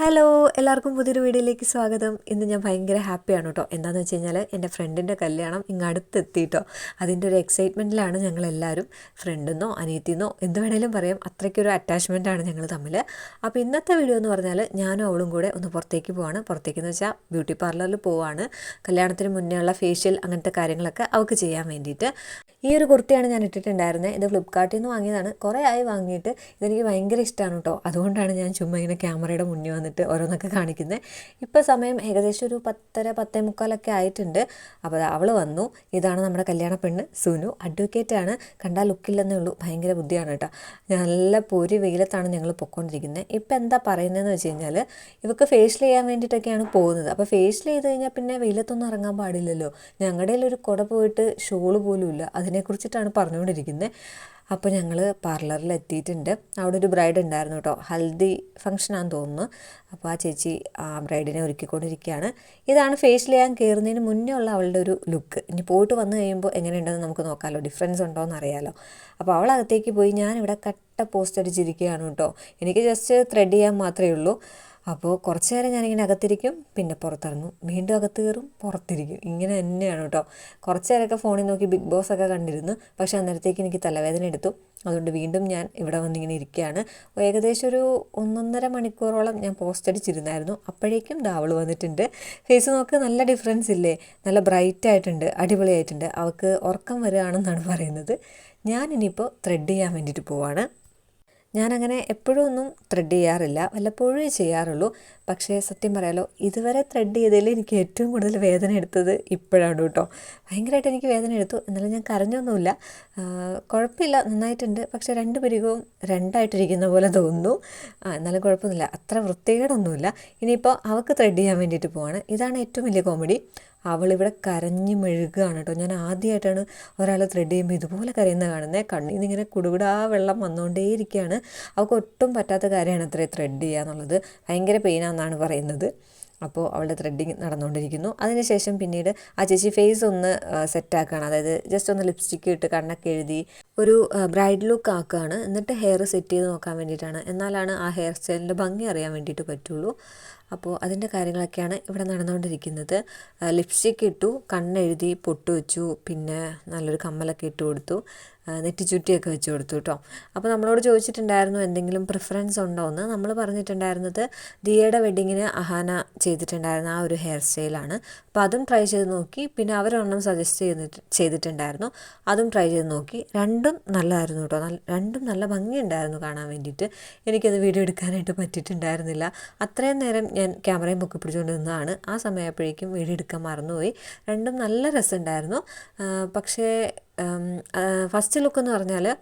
Hello എല്ലാവർക്കും പുതിയൊരു വീഡിയോയിലേക്ക് സ്വാഗതം. ഇന്ന് ഞാൻ ഭയങ്കര ഹാപ്പിയാണ് കേട്ടോ. എന്താണെന്ന് വെച്ച് കഴിഞ്ഞാൽ എന്റെ ഫ്രണ്ടിന്റെ കല്യാണം ഇങ്ങ് അടുത്തെത്തിയിട്ടോ അതിന്റെ ഒരു എക്സൈറ്റ്മെന്റിലാണ് ഞങ്ങളെല്ലാവരും ഫ്രണ്ടെന്നോ അനിയത്തിന്നോ എന്ത് വേണേലും പറയാം. അത്രയ്ക്കൊരു അറ്റാച്ച്മെന്റാണ് ഞങ്ങൾ തമ്മിൽ അപ്പോൾ ഇന്നത്തെ വീഡിയോ എന്ന് പറഞ്ഞാൽ ഞാനും അവളും കൂടെ ഒന്ന് പുറത്തേക്ക് പോവാണ്. പുറത്തേക്കെന്ന് വെച്ചാൽ ബ്യൂട്ടി പാർലറിൽ പോവാണ്. കല്യാണത്തിന് മുന്നേ ഉള്ള ഫേഷ്യൽ അങ്ങനത്തെ കാര്യങ്ങളൊക്കെ അവൾക്ക് ചെയ്യാൻ വേണ്ടിയിട്ട്. ഈ ഒരു കുർത്തിയാണ് ഞാൻ ഇട്ടിട്ടുണ്ടായിരുന്നത് ഇത് ഫ്ലിപ്കാർട്ടിൽ നിന്ന് വാങ്ങിയതാണ്. കുറേ ആയി വാങ്ങിയിട്ട് ഇതെനിക്ക് ഭയങ്കര ഇഷ്ടമാണ് കേട്ടോ. അതുകൊണ്ടാണ് ഞാൻ ചുമ്മാ ഇങ്ങനെ ക്യാമറയുടെ മുന്നിൽ വന്നിട്ട് ഓരോന്നൊക്കെ കാണിക്കുന്നത് ഇപ്പോൾ സമയം ഏകദേശം ഒരു പത്തര പത്തേ മുക്കാലൊക്കെ ആയിട്ടുണ്ട്. അപ്പോൾ അവൾ വന്നു. ഇതാണ് നമ്മുടെ കല്യാണ പെണ്ണ് സുനു. അഡ്വക്കേറ്റ് ആണ്. കണ്ടാൽ ലുക്കില്ലെന്നേ ഉള്ളൂ. ഭയങ്കര ബുദ്ധിയാണ് കേട്ടോ. നല്ല പൊരി വെയിലത്താണ് ഞങ്ങൾ പൊയ്ക്കൊണ്ടിരിക്കുന്നത് ഇപ്പം എന്താ പറയുന്നതെന്ന് വെച്ച് കഴിഞ്ഞാൽ ഇവർക്ക് ഫേഷ്യൽ ചെയ്യാൻ വേണ്ടിയിട്ടൊക്കെയാണ് പോകുന്നത്. അപ്പോൾ ഫേഷ്യൽ ചെയ്ത് കഴിഞ്ഞാൽ പിന്നെ വെയിലത്തൊന്നും ഇറങ്ങാൻ പാടില്ലല്ലോ. ഞങ്ങളുടെ ഒരു കുട പോയിട്ട് ഷോൾ പോലും ഇല്ല അതിനെക്കുറിച്ചിട്ടാണ് പറഞ്ഞുകൊണ്ടിരിക്കുന്നത് അപ്പോൾ ഞങ്ങൾ പാർലറിൽ എത്തിയിട്ടുണ്ട് അവിടെ ഒരു ബ്രൈഡ് ഉണ്ടായിരുന്നു കേട്ടോ ഹൽദി ഫംഗ്ഷനാണെന്ന് തോന്നുന്നു. അപ്പോൾ ആ ചേച്ചി ആ ബ്രൈഡിനെ ഒരുക്കിക്കൊണ്ടിരിക്കുകയാണ്. ഇതാണ് ഫേസ് ചെയ്യാൻ കയറുന്നതിന് മുന്നേ ഉള്ള അവളുടെ ഒരു ലുക്ക് ഇനി പോയിട്ട് വന്നു കഴിയുമ്പോൾ എങ്ങനെയുണ്ടെന്ന് നമുക്ക് നോക്കാമല്ലോ ഡിഫറൻസ് ഉണ്ടോ എന്ന് അറിയാമല്ലോ അപ്പോൾ അവൾ അകത്തേക്ക് പോയി ഞാനിവിടെ കട്ട പോസ്റ്റ് അടിച്ചിരിക്കുകയാണ് കേട്ടോ എനിക്ക് ജസ്റ്റ് ത്രെഡ് ചെയ്യാൻ മാത്രമേ ഉള്ളൂ. അപ്പോൾ കുറച്ച് നേരം ഞാനിങ്ങനെ അകത്തിരിക്കും പിന്നെ പുറത്തിറങ്ങും. വീണ്ടും അകത്ത് കയറും പുറത്തിരിക്കും. ഇങ്ങനെ തന്നെയാണ് കേട്ടോ കുറച്ച് നേരമൊക്കെ ഫോണിൽ നോക്കി ബിഗ് ബോസ് ഒക്കെ കണ്ടിരുന്നു. പക്ഷെ അന്നേരത്തേക്ക് എനിക്ക് തലവേദന എടുത്തു. അതുകൊണ്ട് വീണ്ടും ഞാൻ ഇവിടെ വന്നിങ്ങനെ ഇരിക്കുകയാണ്. ഏകദേശം ഒരു ഒന്നൊന്നര മണിക്കൂറോളം ഞാൻ പോസ്റ്റ് അടിച്ചിരുന്നായിരുന്നു. അപ്പോഴേക്കും ഡാവൾ വന്നിട്ടുണ്ട്. ഫേസ് നോക്ക് നല്ല ഡിഫറൻസ് ഇല്ലേ? നല്ല ബ്രൈറ്റ് ആയിട്ടുണ്ട് അടിപൊളിയായിട്ടുണ്ട്. അവൾക്ക് ഉറക്കം വരികയാണെന്നാണ് പറയുന്നത്. ഞാൻ ഇനിയിപ്പോൾ ത്രെഡ് ചെയ്യാൻ വേണ്ടിയിട്ട് പോവാണ്. ഞാനങ്ങനെ എപ്പോഴും ഒന്നും ത്രെഡ് ചെയ്യാറില്ല. വല്ലപ്പോഴേ ചെയ്യാറുള്ളൂ. പക്ഷേ സത്യം പറയാലോ ഇതുവരെ ത്രെഡ് ചെയ്തതിൽ എനിക്ക് ഏറ്റവും കൂടുതൽ വേദന എടുത്തത് ഇപ്പോഴാണ് കേട്ടോ. ഭയങ്കരമായിട്ട് എനിക്ക് വേദന എടുത്തു. എന്നാലും ഞാൻ കരഞ്ഞൊന്നുമില്ല. കുഴപ്പമില്ല. നന്നായിട്ടുണ്ട്. പക്ഷേ രണ്ട് പിരികവും രണ്ടായിട്ടിരിക്കുന്ന പോലെ തോന്നുന്നു. എന്നാലും കുഴപ്പമൊന്നുമില്ല. അത്ര വൃത്തികേടൊന്നുമില്ല. ഇനിയിപ്പോൾ അവൾക്ക് ത്രെഡ് ചെയ്യാൻ വേണ്ടിയിട്ട് പോവാണ്. ഇതാണ് ഏറ്റവും വലിയ കോമഡി അവളിവിടെ കരഞ്ഞ് മെഴുകുകയാണ് കേട്ടോ. ഞാൻ ആദ്യമായിട്ടാണ് ഒരാൾ ത്രെഡ് ചെയ്യുമ്പോൾ ഇതുപോലെ കരയുന്ന കാണുന്നത്. കണ്ണിൽ നിന്ന് ഇങ്ങനെ കുടുകുടാ വെള്ളം വന്നുകൊണ്ടേയിരിക്കുകയാണ്. അവൾക്ക് ഒട്ടും പറ്റാത്ത കാര്യമാണ് അത്രേ ത്രെഡ് ചെയ്യുക എന്നുള്ളത്. ഭയങ്കര പെയിനാണെന്നാണ് പറയുന്നത്. അപ്പോൾ അവളുടെ ത്രെഡിങ് നടന്നുകൊണ്ടിരിക്കുന്നു അതിനുശേഷം പിന്നീട് ആ ചേച്ചി ഫേസ് ഒന്ന് സെറ്റാക്കുകയാണ് അതായത് ജസ്റ്റ് ഒന്ന് ലിപ്സ്റ്റിക്ക് ഇട്ട് കണ്ണൊക്കെ എഴുതി ഒരു ബ്രൈഡ് ലുക്ക് ആക്കുകയാണ് എന്നിട്ട് ഹെയർ സെറ്റ് ചെയ്ത് നോക്കാൻ വേണ്ടിയിട്ടാണ്. എന്നാലാണ് ആ ഹെയർ സ്റ്റൈലിന്റെ ഭംഗി അറിയാൻ വേണ്ടിയിട്ട് പറ്റുള്ളൂ. അപ്പോൾ അതിന്റെ കാര്യങ്ങളൊക്കെയാണ് ഇവിടെ നടന്നുകൊണ്ടിരിക്കുന്നത് ലിപ്സ്റ്റിക്ക് ഇട്ടു കണ്ണെഴുതി പൊട്ട് വെച്ചു പിന്നെ നല്ലൊരു കമ്മലൊക്കെ ഇട്ട് കൊടുത്തു. നെറ്റിച്ചുറ്റിയൊക്കെ വെച്ച് കൊടുത്തു കേട്ടോ അപ്പോൾ നമ്മളോട് ചോദിച്ചിട്ടുണ്ടായിരുന്നു എന്തെങ്കിലും പ്രിഫറൻസ് ഉണ്ടോ എന്ന്. നമ്മൾ പറഞ്ഞിട്ടുണ്ടായിരുന്നത് ദിയയുടെ വെഡിങ്ങിന് അഹാന ചെയ്തിട്ടുണ്ടായിരുന്ന ആ ഒരു ഹെയർ സ്റ്റൈലാണ് അപ്പോൾ അതും ട്രൈ ചെയ്ത് നോക്കി. പിന്നെ അവരൊരെണ്ണം സജസ്റ്റ് ചെയ്തിട്ട് ചെയ്തിട്ടുണ്ടായിരുന്നു. അതും ട്രൈ ചെയ്ത് നോക്കി. രണ്ടും നല്ലതായിരുന്നു കേട്ടോ രണ്ടും നല്ല ഭംഗിയുണ്ടായിരുന്നു കാണാൻ വേണ്ടിയിട്ട്. എനിക്കത് വീഡിയോ എടുക്കാനായിട്ട് പറ്റിയിട്ടുണ്ടായിരുന്നില്ല. അത്രയും നേരം ഞാൻ ക്യാമറയും പൊക്കി പിടിച്ചുകൊണ്ട് നിന്നതാണ്. ആ സമയപ്പോഴേക്കും വീഡിയോ എടുക്കാൻ മറന്നുപോയി. രണ്ടും നല്ല രസമുണ്ടായിരുന്നു. പക്ഷേ ഫസ്റ്റ് ലുക്ക് എന്ന് പറഞ്ഞാൽ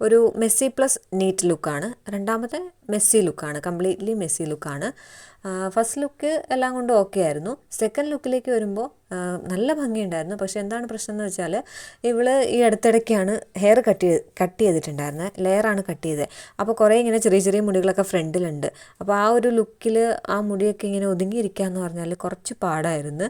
ഒരു മെസ്സി പ്ലസ് നീറ്റ് ലുക്കാണ്. രണ്ടാമത്തെ മെസ്സി ലുക്കാണ് കംപ്ലീറ്റ്ലി മെസ്സി ലുക്കാണ് ഫസ്റ്റ് ലുക്ക് എല്ലാം കൊണ്ടും ഓക്കെ ആയിരുന്നു. സെക്കൻഡ് ലുക്കിലേക്ക് വരുമ്പോൾ നല്ല ഭംഗിയുണ്ടായിരുന്നു. പക്ഷെ എന്താണ് പ്രശ്നം എന്ന് വെച്ചാൽ ഇവൾ ഈ അടുത്തിടയ്ക്കാണ് ഹെയർ കട്ട് ചെയ്ത് കട്ട് ചെയ്തിട്ടുണ്ടായിരുന്നത് ലെയറാണ് കട്ട് ചെയ്തത് അപ്പോൾ കുറേ ഇങ്ങനെ ചെറിയ ചെറിയ മുടികളൊക്കെ ഫ്രണ്ടിലുണ്ട്. അപ്പോൾ ആ ഒരു ലുക്കിൽ ആ മുടിയൊക്കെ ഇങ്ങനെ ഒതുങ്ങിയിരിക്കുക എന്ന് പറഞ്ഞാൽ കുറച്ച് പാടായിരുന്നു.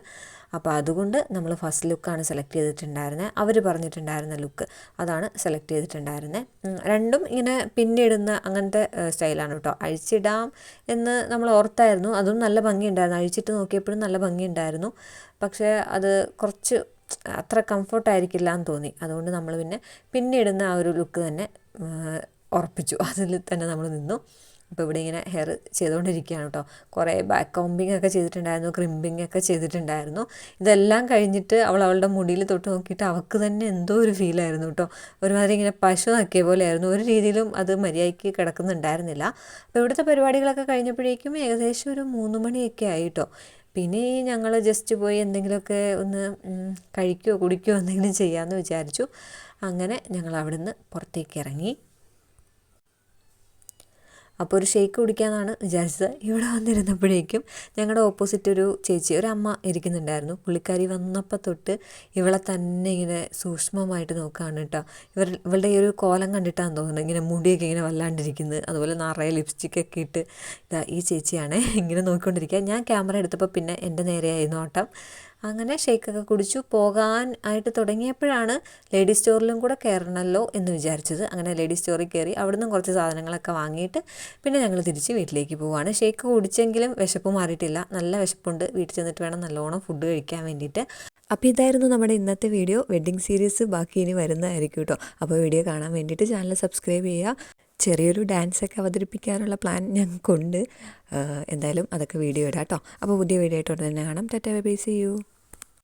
അപ്പോൾ അതുകൊണ്ട് നമ്മൾ ഫസ്റ്റ് ലുക്കാണ് സെലക്ട് ചെയ്തിട്ടുണ്ടായിരുന്നത് അവർ പറഞ്ഞിട്ടുണ്ടായിരുന്ന ലുക്ക് അതാണ് സെലക്ട് ചെയ്തിട്ടുണ്ടായിരുന്നത് രണ്ടും ഇങ്ങനെ പിന്നിടുന്ന അങ്ങനത്തെ സ്റ്റൈലാണ് കേട്ടോ. അഴിച്ചിടാം എന്ന് നമ്മൾ ഓർത്തായിരുന്നു. അതും നല്ല ഭംഗിയുണ്ടായിരുന്നു. അഴിച്ചിട്ട് നോക്കിയപ്പോഴും നല്ല ഭംഗിയുണ്ടായിരുന്നു. പക്ഷേ അത് കുറച്ച് അത്ര കംഫർട്ടായിരിക്കില്ല എന്ന് തോന്നി. അതുകൊണ്ട് നമ്മൾ പിന്നെ പിന്നിടുന്ന ആ ഒരു ലുക്ക് തന്നെ ഉറപ്പിച്ചു. അതിൽ തന്നെ നമ്മൾ നിന്നു. അപ്പോൾ ഇവിടെ ഇങ്ങനെ ഹെയർ ചെയ്തുകൊണ്ടിരിക്കുകയാണ് കേട്ടോ കുറേ ബാക്ക് കോമ്പിങ് ഒക്കെ ചെയ്തിട്ടുണ്ടായിരുന്നു ക്രിമ്പിങ് ഒക്കെ ചെയ്തിട്ടുണ്ടായിരുന്നു. ഇതെല്ലാം കഴിഞ്ഞിട്ട് അവൾ അവളുടെ മുടിയിൽ തൊട്ട് നോക്കിയിട്ട് അവൾക്ക് തന്നെ എന്തോ ഒരു ഫീലായിരുന്നു കേട്ടോ ഒരുമാതിരി ഇങ്ങനെ പശു നക്കിയ പോലെയായിരുന്നു. ഒരു രീതിയിലും അത് മര്യാദയ്ക്ക് കിടക്കുന്നുണ്ടായിരുന്നില്ല. അപ്പോൾ ഇവിടുത്തെ പരിപാടികളൊക്കെ കഴിഞ്ഞപ്പോഴേക്കും ഏകദേശം ഒരു മൂന്ന് മണിയൊക്കെ ആയി കേട്ടോ പിന്നെ ഞങ്ങൾ ജസ്റ്റ് പോയി എന്തെങ്കിലുമൊക്കെ ഒന്ന് കഴിക്കുകയോ കുടിക്കുകയോ എന്തെങ്കിലും ചെയ്യാമെന്ന് വിചാരിച്ചു. അങ്ങനെ ഞങ്ങൾ അവിടുന്ന് പുറത്തേക്ക് ഇറങ്ങി. അപ്പോൾ ഒരു ഷേക്ക് കുടിക്കാമെന്നാണ് വിചാരിച്ചത്. ഇവിടെ വന്നിരുന്നപ്പോഴേക്കും ഞങ്ങളുടെ ഓപ്പോസിറ്റ് ഒരു ചേച്ചി ഒരു അമ്മ ഇരിക്കുന്നുണ്ടായിരുന്നു. പുള്ളിക്കാരി വന്നപ്പോൾ തൊട്ട് ഇവളെ തന്നെ ഇങ്ങനെ സൂക്ഷ്മമായിട്ട് നോക്കുകയാണ് കേട്ടോ. ഇവർ ഇവളുടെ ഈ ഒരു കോലം കണ്ടിട്ടാണ് തോന്നുന്നത് ഇങ്ങനെ മുടിയൊക്കെ ഇങ്ങനെ വല്ലാണ്ടിരിക്കുന്നത് അതുപോലെ നിറയെ ലിപ്സ്റ്റിക്കൊക്കെ ഇട്ട് ഇതാ ഈ ചേച്ചിയാണ് ഇങ്ങനെ നോക്കിക്കൊണ്ടിരിക്കുക. ഞാൻ ക്യാമറ എടുത്തപ്പോൾ പിന്നെ എന്റെ നേരെയായിരുന്നു ഓട്ടം. അങ്ങനെ ഷേക്കൊക്കെ കുടിച്ചു. പോകാൻ ആയിട്ട് തുടങ്ങിയപ്പോഴാണ് ലേഡീസ് സ്റ്റോറിലും കൂടെ കയറണമല്ലോ എന്ന് വിചാരിച്ചത്. അങ്ങനെ ലേഡീസ് സ്റ്റോറിൽ കയറി അവിടുന്ന് കുറച്ച് സാധനങ്ങളൊക്കെ വാങ്ങിയിട്ട് പിന്നെ ഞങ്ങൾ തിരിച്ച് വീട്ടിലേക്ക് പോവുകയാണ് ഷേക്ക് കുടിച്ചെങ്കിലും വിശപ്പ് മാറിയിട്ടില്ല. നല്ല വിശപ്പുണ്ട്. വീട്ടിൽ ചെന്നിട്ട് വേണം നല്ലോണം ഫുഡ് കഴിക്കാൻ വേണ്ടിയിട്ട്. അപ്പോൾ ഇതായിരുന്നു നമ്മുടെ ഇന്നത്തെ വീഡിയോ വെഡ്ഡിങ് സീരീസ് ബാക്കി ഇനി വരുന്നതായിരിക്കും കേട്ടോ അപ്പോൾ വീഡിയോ കാണാൻ വേണ്ടിയിട്ട് ചാനൽ സബ്സ്ക്രൈബ് ചെയ്യുക. ചെറിയൊരു ഡാൻസൊക്കെ അവതരിപ്പിക്കാനുള്ള പ്ലാൻ ഞങ്ങൾക്കുണ്ട്. എന്തായാലും അതൊക്കെ വീഡിയോ ഇടാം കേട്ടോ അപ്പോൾ പുതിയ വീഡിയോ ആയിട്ട് ഉടനെ തന്നെ കാണാം. Tata bye see you.